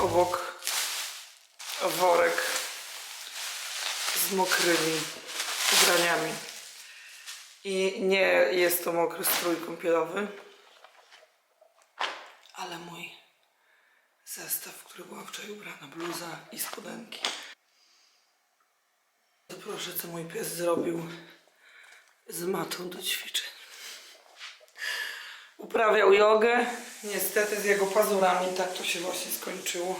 obok worek z mokrymi ubraniami. I nie jest to mokry strój kąpielowy, ale mój zestaw, w który była wczoraj ubrana bluza i spodenki. To proszę, co mój pies zrobił z matą do ćwiczeń. Uprawiał jogę. Niestety z jego pazurami tak to się właśnie skończyło.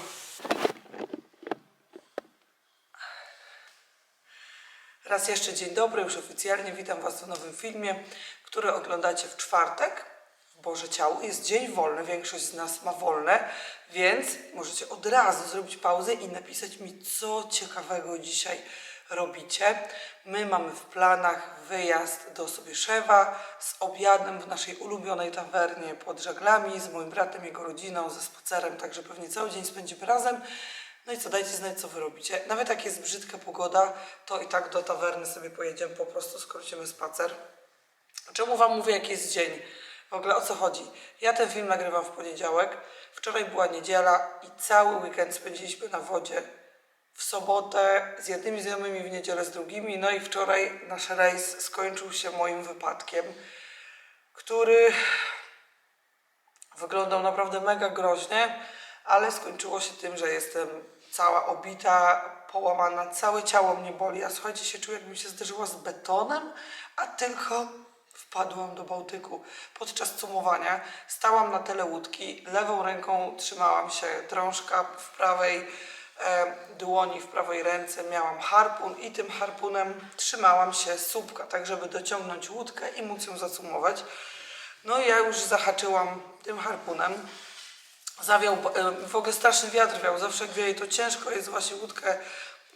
Raz jeszcze dzień dobry, już oficjalnie witam Was w nowym filmie, który oglądacie w czwartek. W Boże Ciało jest dzień wolny, większość z nas ma wolne, więc możecie od razu zrobić pauzę i napisać mi, co ciekawego dzisiaj robicie. My mamy w planach wyjazd do Sobieszewa z obiadem w naszej ulubionej tawernie pod żaglami, z moim bratem, jego rodziną, ze spacerem, także pewnie cały dzień spędzimy razem. No i co, dajcie znać, co wy robicie. Nawet jak jest brzydka pogoda, to i tak do tawerny sobie pojedziemy, po prostu skrócimy spacer. Czemu wam mówię, jaki jest dzień? W ogóle o co chodzi? Ja ten film nagrywam w poniedziałek, wczoraj była niedziela i cały weekend spędziliśmy na wodzie. W sobotę z jednymi znajomymi, w niedzielę z drugimi, no i wczoraj nasz rejs skończył się moim wypadkiem, który wyglądał naprawdę mega groźnie, ale skończyło się tym, że jestem cała obita, połamana, całe ciało mnie boli. A słuchajcie, się czuję, jakbym się zderzyła z betonem, a tylko wpadłam do Bałtyku. Podczas cumowania stałam na tyle łódki, lewą ręką trzymałam się drążka w prawej dłoni, w prawej ręce miałam harpun i tym harpunem trzymałam się słupka, tak żeby dociągnąć łódkę i móc ją zacumować. No i ja już zahaczyłam tym harpunem. Zawiał, e, w ogóle straszny wiatr wiał, zawsze jak wieje to ciężko jest właśnie łódkę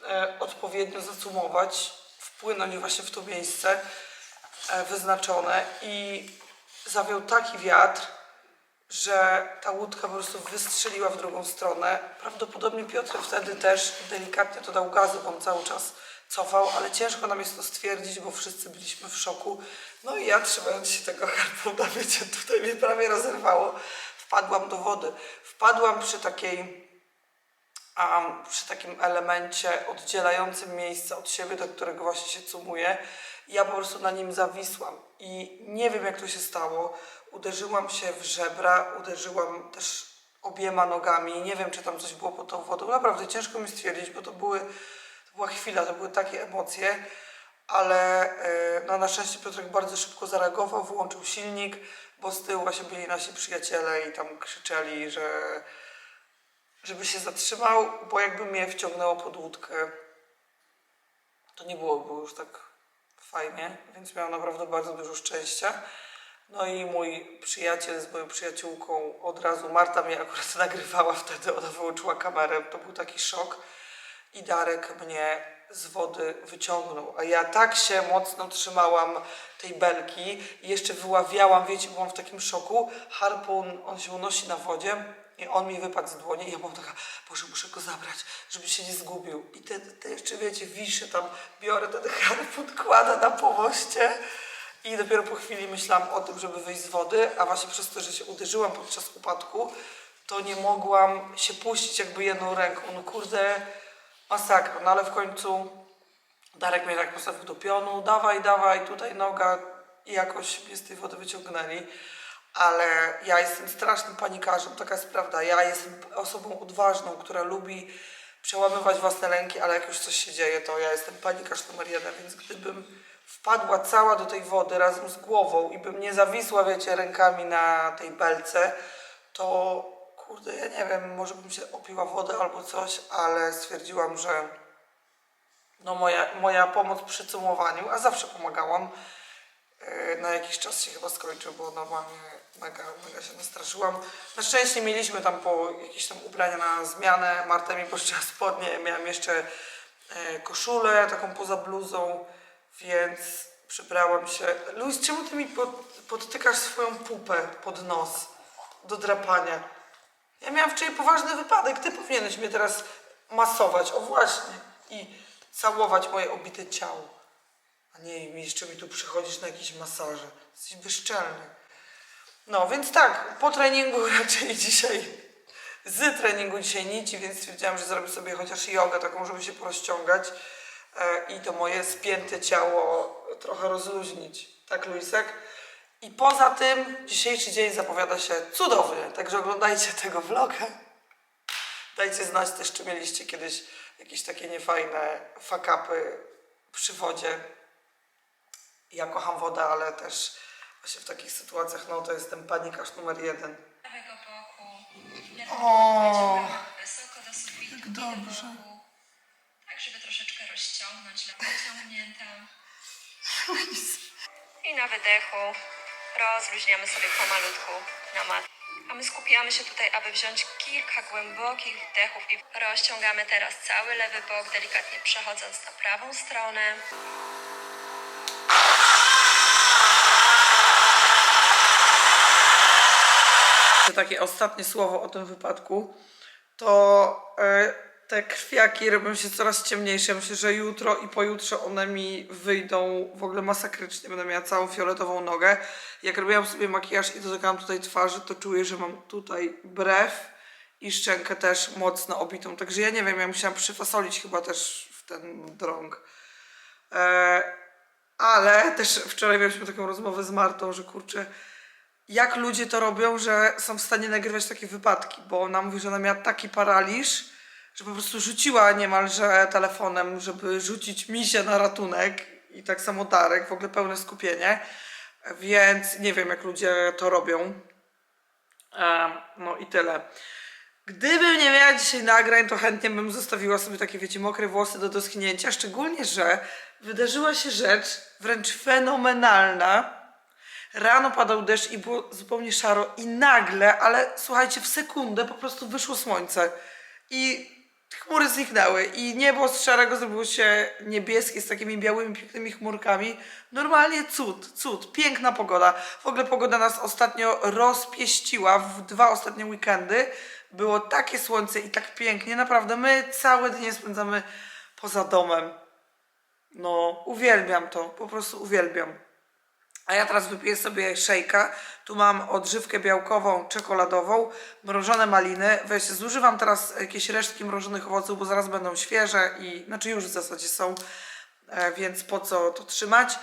e, odpowiednio zacumować, wpłynąć właśnie w to miejsce e, wyznaczone i zawiał taki wiatr, że ta łódka po prostu wystrzeliła w drugą stronę. Prawdopodobnie Piotr wtedy też delikatnie to dał gazu, bo on cały czas cofał, ale ciężko nam jest to stwierdzić, bo wszyscy byliśmy w szoku. No i ja trzymając się tego harpuna, wiecie, tutaj mnie prawie rozerwało, wpadłam do wody. Wpadłam przy takiej a przy takim elemencie oddzielającym miejsce od siebie, do którego właśnie się cumuje, ja po prostu na nim zawisłam i nie wiem jak to się stało. Uderzyłam się w żebra, uderzyłam też obiema nogami, nie wiem czy tam coś było pod tą wodą. Naprawdę ciężko mi stwierdzić, bo to były, to była chwila, to były takie emocje, ale yy, no, na szczęście Piotrek bardzo szybko zareagował, wyłączył silnik, bo z tyłu właśnie byli nasi przyjaciele i tam krzyczeli, że żeby się zatrzymał, bo jakby mnie wciągnęło pod łódkę, to nie byłoby już tak fajnie, więc miałam naprawdę bardzo dużo szczęścia. No i mój przyjaciel z moją przyjaciółką od razu, Marta mnie akurat nagrywała wtedy, ona wyłączyła kamerę, to był taki szok. I Darek mnie z wody wyciągnął, a ja tak się mocno trzymałam tej belki i jeszcze wyławiałam, wiecie, byłam w takim szoku. Harpun, on się unosi na wodzie i on mi wypadł z dłoni i ja byłam taka, Boże, muszę go zabrać, żeby się nie zgubił. I te, te jeszcze, wiecie, wiszę tam, biorę ten harpun, kładę na pomoście i dopiero po chwili myślałam o tym, żeby wyjść z wody, a właśnie przez to, że się uderzyłam podczas upadku, to nie mogłam się puścić jakby jedną ręką. No kurde, masakra. No ale w końcu Darek mnie tak postawił do pionu, dawaj, dawaj, tutaj noga i jakoś mnie z tej wody wyciągnęli. Ale ja jestem strasznym panikarzem, taka jest prawda. Ja jestem osobą odważną, która lubi przełamywać własne lęki, ale jak już coś się dzieje, to ja jestem panikarz numer jeden, więc gdybym wpadła cała do tej wody razem z głową i bym nie zawisła, wiecie, rękami na tej belce, to kurde, ja nie wiem, może bym się opiła wodę albo coś, ale stwierdziłam, że no moja, moja pomoc przy cumowaniu, a zawsze pomagałam, na jakiś czas się chyba skończył, bo normalnie mega, mega się nastraszyłam. Na szczęście mieliśmy tam po jakieś tam ubrania na zmianę, Marta mi pożyczyła spodnie, miałam jeszcze e, koszulę taką poza bluzą, więc przybrałam się. Luis, czemu ty mi pod, podtykasz swoją pupę pod nos do drapania? Ja miałam wczoraj poważny wypadek, ty powinieneś mnie teraz masować, o właśnie, i całować moje obite ciało. A nie, jeszcze mi tu przychodzisz na jakieś masaże. Jesteś bezczelny. No, więc tak, po treningu raczej dzisiaj z treningu dzisiaj nici, więc stwierdziłam, że zrobię sobie chociaż jogę taką, żeby się porozciągać e, i to moje spięte ciało trochę rozluźnić. Tak, Luisek? I poza tym dzisiejszy dzień zapowiada się cudownie, także oglądajcie tego vloga. Dajcie znać też, czy mieliście kiedyś jakieś takie niefajne fakapy przy wodzie. Ja kocham wodę, ale też właśnie w takich sytuacjach, no to jestem panikarz numer jeden. prawego boku. O, wysoko do sufitu do dobrze. boku. Tak, żeby troszeczkę rozciągnąć wyciągniętą. I na wydechu rozluźniamy sobie pomalutku na mat. A my skupiamy się tutaj, aby wziąć kilka głębokich wdechów i rozciągamy teraz cały lewy bok, delikatnie przechodząc na prawą stronę. Takie ostatnie słowo o tym wypadku, to e, te krwiaki robią się coraz ciemniejsze. Myślę, że jutro i pojutrze one mi wyjdą w ogóle masakrycznie. Będę miała całą fioletową nogę. Jak robiłam sobie makijaż i dotykałam tutaj twarzy, to czuję, że mam tutaj brew i szczękę też mocno obitą. Także ja nie wiem, ja musiałam przyfasolić chyba też w ten drąg. E, ale też wczoraj mieliśmy taką rozmowę z Martą, że kurczę, jak ludzie to robią, że są w stanie nagrywać takie wypadki, bo ona mówi, że ona miała taki paraliż, że po prostu rzuciła niemalże telefonem, żeby rzucić misie na ratunek i tak samo Darek, w ogóle pełne skupienie, więc nie wiem jak ludzie to robią. No i tyle. Gdybym nie miała dzisiaj nagrań, to chętnie bym zostawiła sobie takie, wiecie, mokre włosy do doschnięcia, szczególnie, że wydarzyła się rzecz wręcz fenomenalna. Rano padał deszcz i było zupełnie szaro i nagle, ale słuchajcie, w sekundę po prostu wyszło słońce i chmury zniknęły i niebo z szarego zrobiło się niebieskie z takimi białymi, pięknymi chmurkami. Normalnie cud, cud, piękna pogoda. W ogóle pogoda nas ostatnio rozpieściła w dwa ostatnie weekendy. Było takie słońce i tak pięknie, naprawdę my całe dnie spędzamy poza domem. No, uwielbiam to, po prostu uwielbiam. A ja teraz wypiję sobie szejka. Tu mam odżywkę białkową, czekoladową, mrożone maliny. Weź, zużywam teraz jakieś resztki mrożonych owoców, bo zaraz będą świeże i, znaczy już w zasadzie są, e, więc po co to trzymać.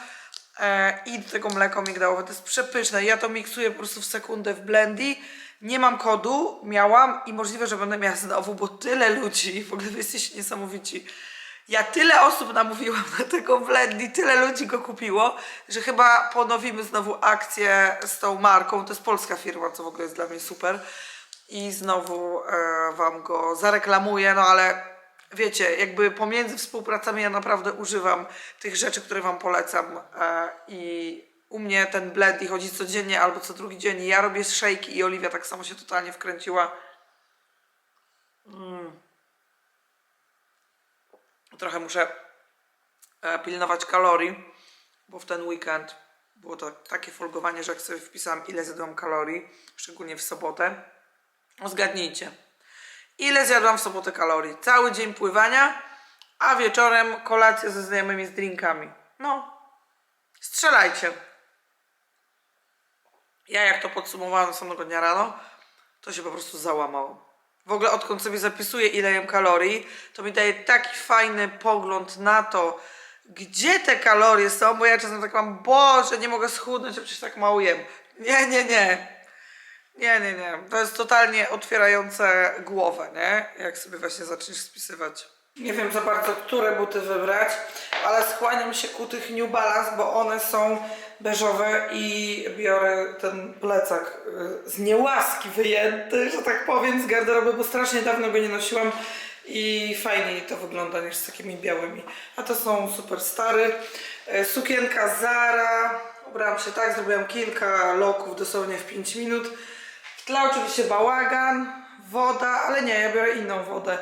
E, I do tego mleko migdałowe, to jest przepyszne. Ja to miksuję po prostu w sekundę w blendy. Nie mam kodu, miałam i możliwe, że będę miała znowu, bo tyle ludzi, w ogóle wy jesteście niesamowici. Ja tyle osób namówiłam na tego blendy, tyle ludzi go kupiło, że chyba ponowimy znowu akcję z tą marką. To jest polska firma, co w ogóle jest dla mnie super. I znowu e, wam go zareklamuję, no ale wiecie, jakby pomiędzy współpracami ja naprawdę używam tych rzeczy, które wam polecam. E, I u mnie ten blendy chodzi codziennie albo co drugi dzień. Ja robię szejki i Oliwia tak samo się totalnie wkręciła. Trochę muszę e, pilnować kalorii, bo w ten weekend było to takie folgowanie, że jak sobie wpisałam ile zjadłam kalorii, szczególnie w sobotę, no zgadnijcie, ile zjadłam w sobotę kalorii. Cały dzień pływania, a wieczorem kolacja ze znajomymi z drinkami. No, strzelajcie. Ja jak to podsumowałam samego dnia rano, to się po prostu załamało. W ogóle odkąd sobie zapisuję ile jem kalorii, to mi daje taki fajny pogląd na to, gdzie te kalorie są, bo ja czasem tak mam, Boże, nie mogę schudnąć, a przecież tak mało jem. Nie, nie, nie. Nie, nie, nie. To jest totalnie otwierające głowę, nie? Jak sobie właśnie zaczniesz spisywać. Nie wiem za bardzo, które buty wybrać, ale skłaniam się ku tych New Balance, bo one są beżowe i biorę ten plecak y, z niełaski wyjęty, że tak powiem, z garderoby, bo strasznie dawno go nie nosiłam i fajniej to wygląda niż z takimi białymi. A to są super stary. Y, Sukienka Zara. Ubrałam się tak, zrobiłam kilka loków dosłownie w 5 minut. W tle oczywiście bałagan, woda, ale nie, ja biorę inną wodę.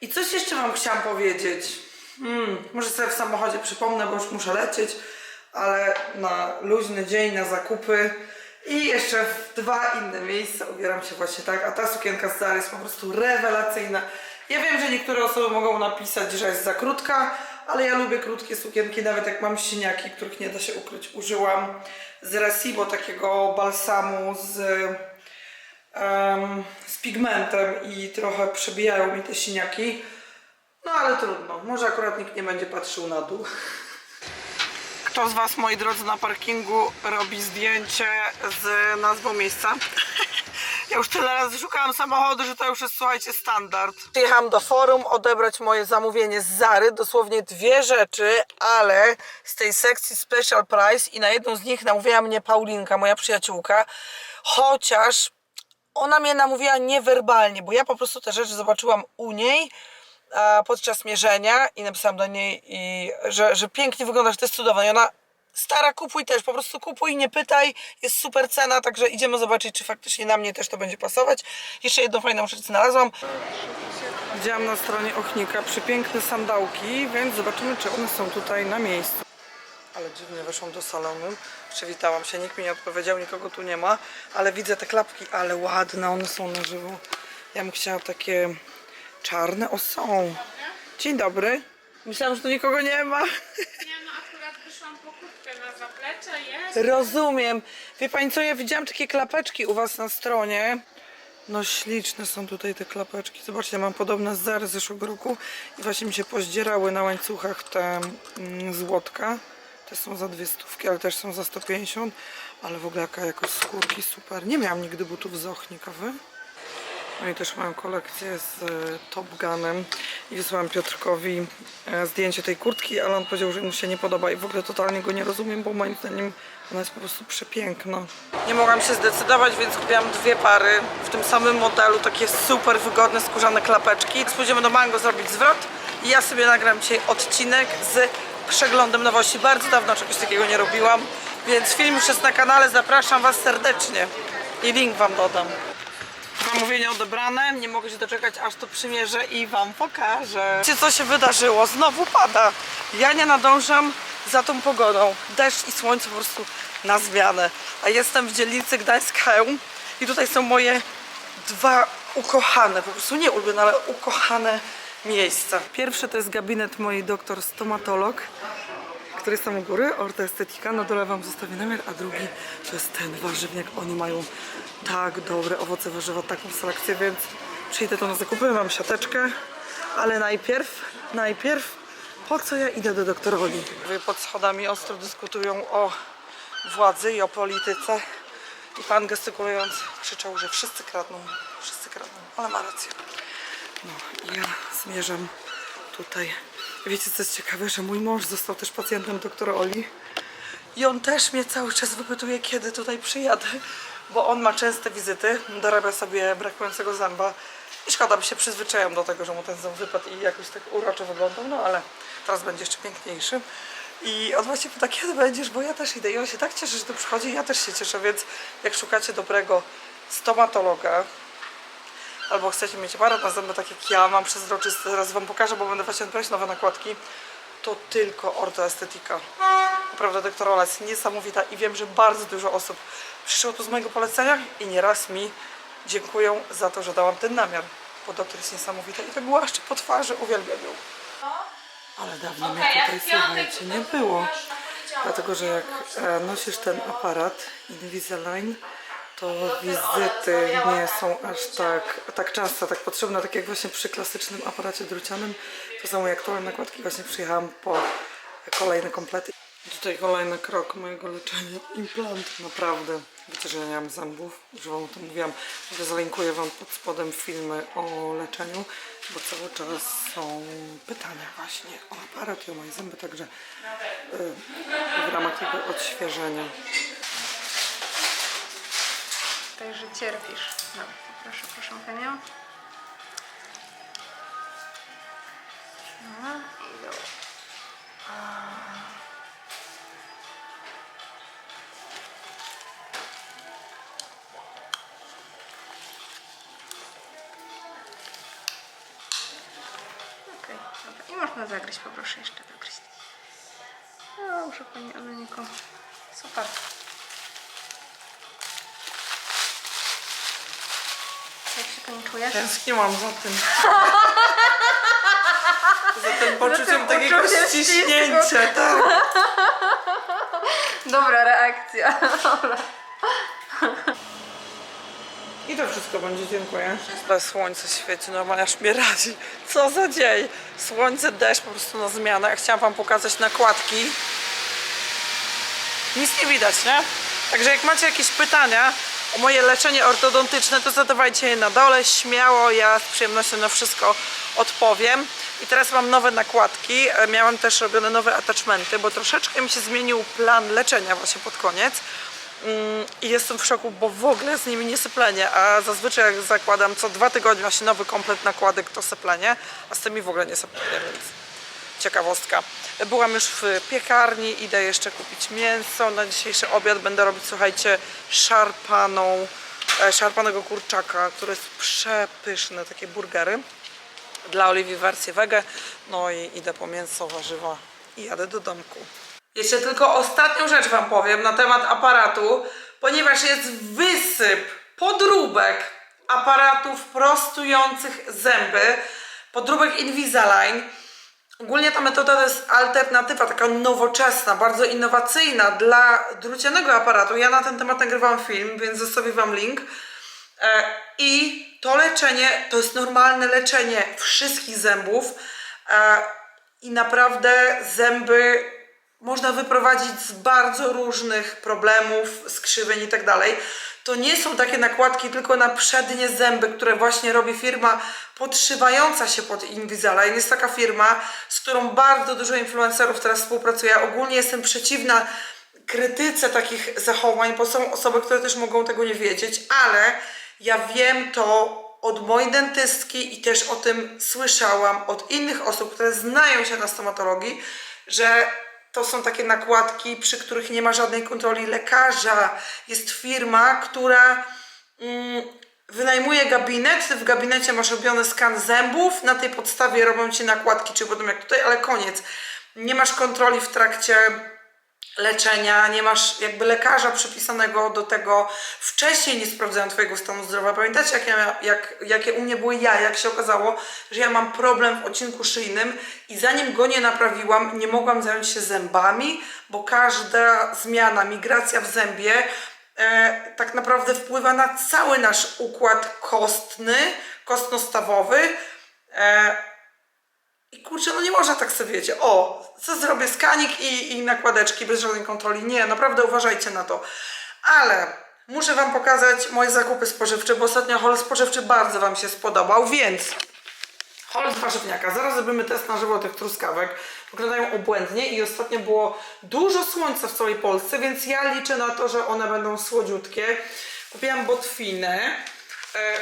I coś jeszcze Wam chciałam powiedzieć. Hmm, może sobie w samochodzie przypomnę, bo już muszę lecieć, ale na luźny dzień, na zakupy i jeszcze w dwa inne miejsca ubieram się właśnie tak, a ta sukienka z Zary jest po prostu rewelacyjna. Ja wiem, że niektóre osoby mogą napisać, że jest za krótka, ale ja lubię krótkie sukienki, nawet jak mam siniaki, których nie da się ukryć. Użyłam z Resibo takiego balsamu z z pigmentem i trochę przebijają mi te siniaki. No ale trudno, może akurat nikt nie będzie patrzył na dół. Kto z Was, moi drodzy, na parkingu robi zdjęcie z nazwą miejsca? Ja już tyle razy szukałam samochodu, że to już jest, słuchajcie, standard. Przyjechałam do forum odebrać moje zamówienie z Zary, dosłownie dwie rzeczy, ale z tej sekcji Special Price i na jedną z nich namówiła mnie Paulinka, moja przyjaciółka, chociaż ona mnie namówiła niewerbalnie, bo ja po prostu te rzeczy zobaczyłam u niej podczas mierzenia i napisałam do niej, i, że, że pięknie wygląda, że to jest cudowne. I ona, stara, kupuj też, po prostu kupuj, nie pytaj, jest super cena, także idziemy zobaczyć, czy faktycznie na mnie też to będzie pasować. Jeszcze jedną fajną rzecz znalazłam. Widziałam na stronie Ochnika przepiękne sandałki, więc zobaczymy, czy one są tutaj na miejscu. Ale dziwnie weszłam do salonu, przywitałam się, nikt mi nie odpowiedział, nikogo tu nie ma, ale widzę te klapki, ale ładne one są na żywo. Ja bym chciała takie czarne, o są. Dzień dobry. Myślałam, że tu nikogo nie ma. Nie no, akurat wyszłam po kurtkę na zaplecze, jest. Rozumiem. Wie pani co, ja widziałam takie klapeczki u was na stronie. No śliczne są tutaj te klapeczki. Zobaczcie, mam podobne z Zary z zeszłego roku i właśnie mi się pozdzierały na łańcuchach te mm, złotka. Te są za dwie stówki, ale też są za 150. Ale w ogóle jaka jakość skórki, super. Nie miałam nigdy butów z ochnikowych. Oni też mają kolekcję z e, Top Gunem i wysłałam Piotrkowi e, zdjęcie tej kurtki, ale on powiedział, że mu się nie podoba i w ogóle totalnie go nie rozumiem, bo moim zdaniem ona jest po prostu przepiękna. Nie mogłam się zdecydować, więc kupiłam dwie pary w tym samym modelu, takie super wygodne skórzane klapeczki. Pójdziemy do Mango zrobić zwrot i ja sobie nagram dzisiaj odcinek z przeglądem nowości. Bardzo dawno czegoś takiego nie robiłam, więc film już jest na kanale, zapraszam Was serdecznie i link Wam dodam. Zamówienie odebrane, nie mogę się doczekać aż to przymierzę i wam pokażę. Wiecie co się wydarzyło? Znowu pada. Ja nie nadążam za tą pogodą. Deszcz i słońce po prostu na zmianę. A jestem w dzielnicy Gdańsk-Chełm i tutaj są moje dwa ukochane, po prostu nie ulubione, ale ukochane miejsca. Pierwsze to jest gabinet mojej doktor stomatolog który jest tam u góry, ortoestetyka, na dole wam zostawię namiar, a drugi to jest ten warzywniak. Oni mają tak dobre owoce warzywa, taką selekcję, więc przyjdę tu na zakupy, mam siateczkę, ale najpierw, najpierw po co ja idę do doktora Oli? Pod schodami ostro dyskutują o władzy i o polityce i pan gestykulując krzyczał, że wszyscy kradną, wszyscy kradną, ale ma rację. No ja zmierzam tutaj. Wiecie co jest ciekawe, że mój mąż został też pacjentem doktora Oli. I on też mnie cały czas wypytuje, kiedy tutaj przyjadę, bo on ma częste wizyty, dorabia sobie brakującego zęba i szkoda, by się przyzwyczaiłem do tego, że mu ten ząb wypadł i jakoś tak uroczo wyglądał, no ale teraz będzie jeszcze piękniejszy. I on właśnie pyta, kiedy będziesz, bo ja też idę i on się tak cieszy, że tu przychodzi ja też się cieszę, więc jak szukacie dobrego stomatologa, albo chcecie mieć aparat na zęby tak jak ja mam przezroczysty, teraz wam pokażę, bo będę właśnie brać nowe nakładki, to tylko ortoestetyka. Naprawdę doktor Ola jest niesamowita i wiem, że bardzo dużo osób przyszło tu z mojego polecenia i nieraz mi dziękują za to, że dałam ten namiar, bo doktor jest niesamowita i tak głaszczy po twarzy, uwielbiam ją. Ale dawno mnie Okej, jak tutaj, słuchajcie, nie to było. Dlatego, że jak e, nosisz ten aparat Invisalign, to wizyty nie są aż tak, tak często, tak potrzebne, tak jak właśnie przy klasycznym aparacie drucianym. To są moje aktualne nakładki. Właśnie przyjechałam po kolejne komplety. Tutaj kolejny krok mojego leczenia. Implant. Naprawdę. Wiecie, że ja nie mam zębów. Już wam o tym mówiłam. Zalinkuję wam pod spodem filmy o leczeniu, bo cały czas są pytania właśnie o aparat i o moje zęby, także y, w ramach tego odświeżenia. Także cierpisz. No, proszę, proszę Henia. No i dobra. I można zagryźć, poproszę jeszcze dogryźć. No, Dobrze, Pani Eleniko. Super. Czujesz? Tęskniłam za tym. za tym poczuciem tym takiego uczuciem ściśnięcia, tak. Dobra reakcja. Dobra. I to wszystko będzie, dziękuję. Ale słońce świeci, normalnie aż mnie radzi. Co za dzień. Słońce, deszcz po prostu na zmianę. Ja chciałam wam pokazać nakładki. Nic nie widać, nie? Także jak macie jakieś pytania moje leczenie ortodontyczne, to zadawajcie je na dole, śmiało, ja z przyjemnością na wszystko odpowiem. I teraz mam nowe nakładki, E, miałam też robione nowe attachmenty, bo troszeczkę mi się zmienił plan leczenia właśnie pod koniec. Mm, I jestem w szoku, bo w ogóle z nimi nie syplenie, a zazwyczaj jak zakładam co dwa tygodnie właśnie nowy komplet nakładek to syplenie, a z tymi w ogóle nie syplenie, więc ciekawostka. Byłam już w piekarni, idę jeszcze kupić mięso. Na dzisiejszy obiad będę robić, słuchajcie, szarpaną, e, szarpanego kurczaka, który jest przepyszny, takie burgery. Dla Oliwii wersję wege. No i idę po mięso, warzywa i jadę do domku. Jeszcze tylko ostatnią rzecz Wam powiem na temat aparatu, ponieważ jest wysyp podróbek aparatów prostujących zęby, podróbek Invisalign. Ogólnie ta metoda to jest alternatywa, taka nowoczesna, bardzo innowacyjna dla drucianego aparatu. Ja na ten temat nagrywałam film, więc zostawię Wam link. E, I to leczenie to jest normalne leczenie wszystkich zębów. E, I naprawdę zęby można wyprowadzić z bardzo różnych problemów, skrzywień i tak. To nie są takie nakładki tylko na przednie zęby, które właśnie robi firma podszywająca się pod Invisalign. Jest taka firma, z którą bardzo dużo influencerów teraz współpracuje. Ja ogólnie jestem przeciwna krytyce takich zachowań, bo są osoby, które też mogą tego nie wiedzieć, ale ja wiem to od mojej dentystki i też o tym słyszałam od innych osób, które znają się na stomatologii, że to są takie nakładki, przy których nie ma żadnej kontroli lekarza. Jest firma, która mm, wynajmuje gabinet, w gabinecie masz robiony skan zębów, na tej podstawie robią ci nakładki, czy potem jak tutaj, ale koniec. Nie masz kontroli w trakcie leczenia, nie masz jakby lekarza przypisanego do tego, wcześniej nie sprawdzają Twojego stanu zdrowia. Pamiętacie, jak ja, jak, jakie u mnie były ja, jak się okazało, że ja mam problem w odcinku szyjnym i zanim go nie naprawiłam, nie mogłam zająć się zębami, bo każda zmiana, migracja w zębie e, tak naprawdę wpływa na cały nasz układ kostny, kostnostawowy. E, i kurczę, no nie można tak sobie wiecie, o, co zrobię, skanik i, i nakładeczki bez żadnej kontroli. Nie, naprawdę uważajcie na to. Ale muszę Wam pokazać moje zakupy spożywcze, bo ostatnio hol spożywczy bardzo Wam się spodobał, więc hol z warzywniaka. Zaraz zrobimy test na żywo tych truskawek. Wyglądają obłędnie i ostatnio było dużo słońca w całej Polsce, więc ja liczę na to, że one będą słodziutkie. Kupiłam botwinę. E,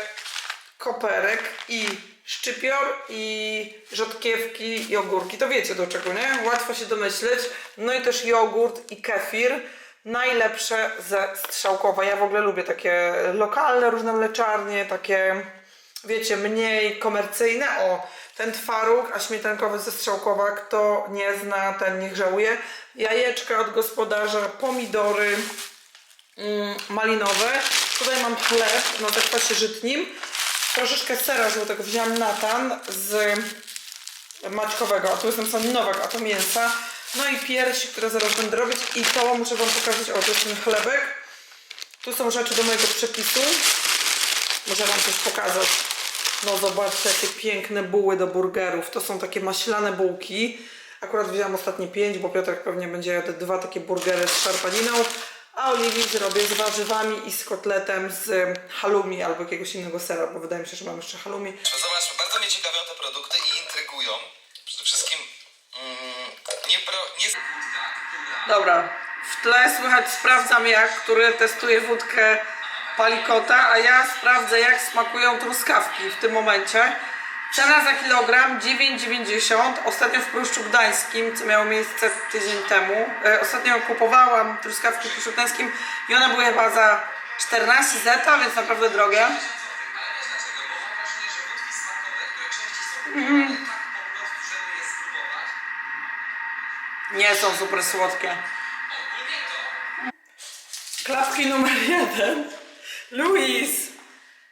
koperek i szczypior i rzodkiewki i ogórki. To wiecie do czego, nie? Łatwo się domyśleć. No i też jogurt i kefir. Najlepsze ze strzałkowa. Ja w ogóle lubię takie lokalne różne mleczarnie, takie wiecie, mniej komercyjne. O, ten twaróg, a śmietankowy ze strzałkowa, kto nie zna, ten niech żałuje. Jajeczka od gospodarza, pomidory, mm, malinowe. Tutaj mam chleb na zakwasie żytnim. Troszeczkę sera żółtego wziąłam natan z maćkowego, a tu jest napisane Nowak, a to mięsa. No i piersi, które zaraz będę robić i to muszę Wam pokazać, o to jest ten chlebek. Tu są rzeczy do mojego przepisu. Muszę Wam coś pokazać. No zobaczcie, jakie piękne buły do burgerów. To są takie maślane bułki. Akurat wziąłam ostatnie pięć, bo Piotrek pewnie będzie jadł dwa takie burgery z szarpaniną. A Oliwii zrobię z warzywami i z kotletem z halloumi albo jakiegoś innego sera, bo wydaje mi się, że mam jeszcze halloumi. No Zobacz, bardzo mnie ciekawią te produkty i intrygują. Przede wszystkim mm, nie, pro, nie... Dobra, w tle słychać sprawdzam jak, który testuje wódkę palikota, a ja sprawdzę jak smakują truskawki w tym momencie. Cena za kilogram 9,90. Ostatnio w Pruszczu Gdańskim, co miało miejsce tydzień temu. E, ostatnio kupowałam truskawki w Pruszczu Gdańskim i one były chyba za 14 zeta, więc naprawdę drogie. Nie są super słodkie. Klapki numer jeden. Louis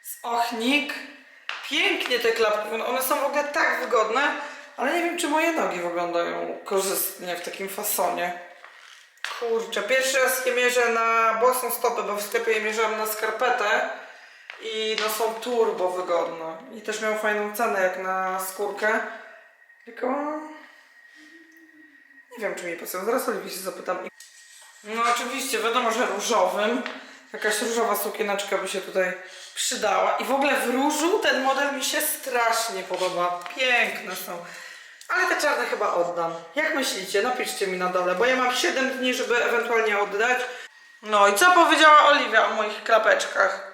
z Ochnik. Pięknie te klapki. One są w ogóle tak wygodne, ale nie wiem, czy moje nogi wyglądają korzystnie w takim fasonie. Kurczę, pierwszy raz je mierzę na bosą stopę, bo w sklepie je mierzyłam na skarpetę. i no są turbo wygodne. I też miał fajną cenę jak na skórkę. Tylko nie wiem czy mi pasują. Zaraz Oliwii się zapytam. No oczywiście, wiadomo, że różowym. Jakaś różowa sukieneczka by się tutaj przydała. I w ogóle w różu ten model mi się strasznie podoba. Piękne są. Ale te czarne chyba oddam. Jak myślicie? Napiszcie mi na dole, bo ja mam 7 dni, żeby ewentualnie oddać. No i co powiedziała Oliwia o moich klapeczkach?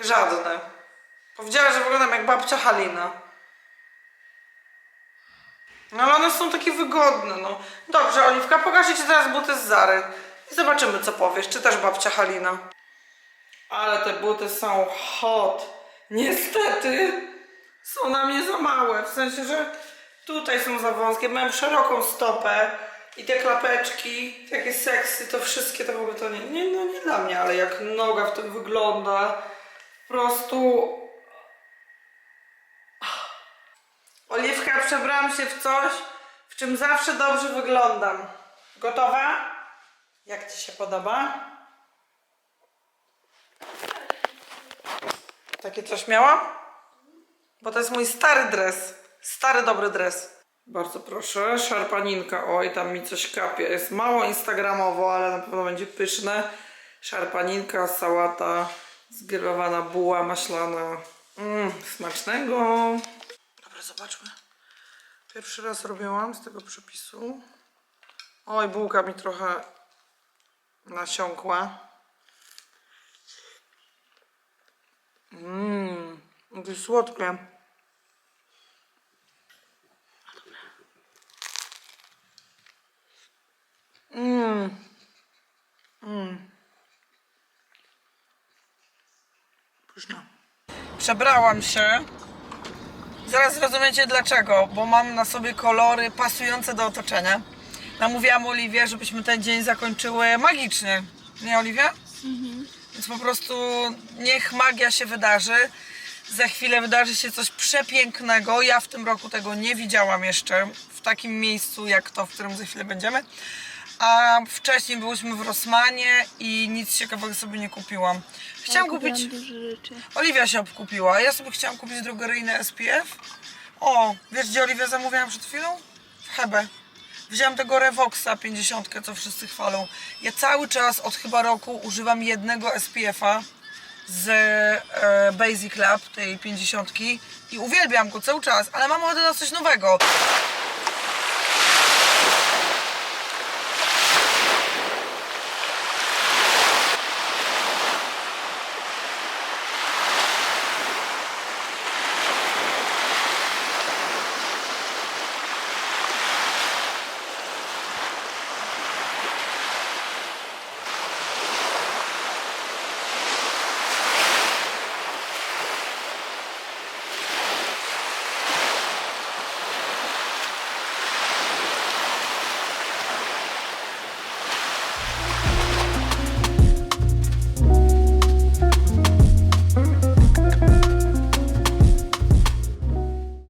Żadne. Powiedziała, że wyglądam jak babcia Halina. No ale one są takie wygodne, no. Dobrze, Oliwka, pokażę Ci teraz buty z Zary. Zobaczymy, co powiesz. Czy też babcia Halina. Ale te buty są hot. Niestety są na mnie za małe. W sensie, że tutaj są za wąskie. Miałem szeroką stopę i te klapeczki, takie seksy, to wszystkie to w ogóle to nie, nie, no nie dla mnie, ale jak noga w tym wygląda. Po prostu Oliwka, przebrałam się w coś, w czym zawsze dobrze wyglądam. Gotowa? Jak Ci się podoba? Takie coś miałam? Bo to jest mój stary dres. Stary, dobry dres. Bardzo proszę, szarpaninka. Oj, tam mi coś kapie. Jest mało instagramowo, ale na pewno będzie pyszne. Szarpaninka, sałata, zgrillowana buła maślana. Mmm, smacznego. Dobra, zobaczmy. Pierwszy raz robiłam z tego przepisu. Oj, bułka mi trochę nasiąkła. Mmm, jakieś słodkie. Mmm. Mmm. Pyszna. Przebrałam się. Zaraz zrozumiecie dlaczego, bo mam na sobie kolory pasujące do otoczenia. Namówiłam Oliwię, żebyśmy ten dzień zakończyły magicznie. Nie, Oliwia? Więc po prostu niech magia się wydarzy. Za chwilę wydarzy się coś przepięknego. Ja w tym roku tego nie widziałam jeszcze w takim miejscu jak to, w którym za chwilę będziemy. A wcześniej byłyśmy w Rosmanie i nic ciekawego sobie nie kupiłam. Chciałam kupić. dużo rzeczy. Oliwia się obkupiła. Ja sobie chciałam kupić drogeryjne SPF. O, wiesz gdzie Oliwia zamówiłam przed chwilą? W Hebe. Wziąłem tego Revoxa 50, co wszyscy chwalą. Ja cały czas od chyba roku używam jednego SPF-a z e, Basic Lab, tej 50 i uwielbiam go cały czas, ale mam ochotę na coś nowego.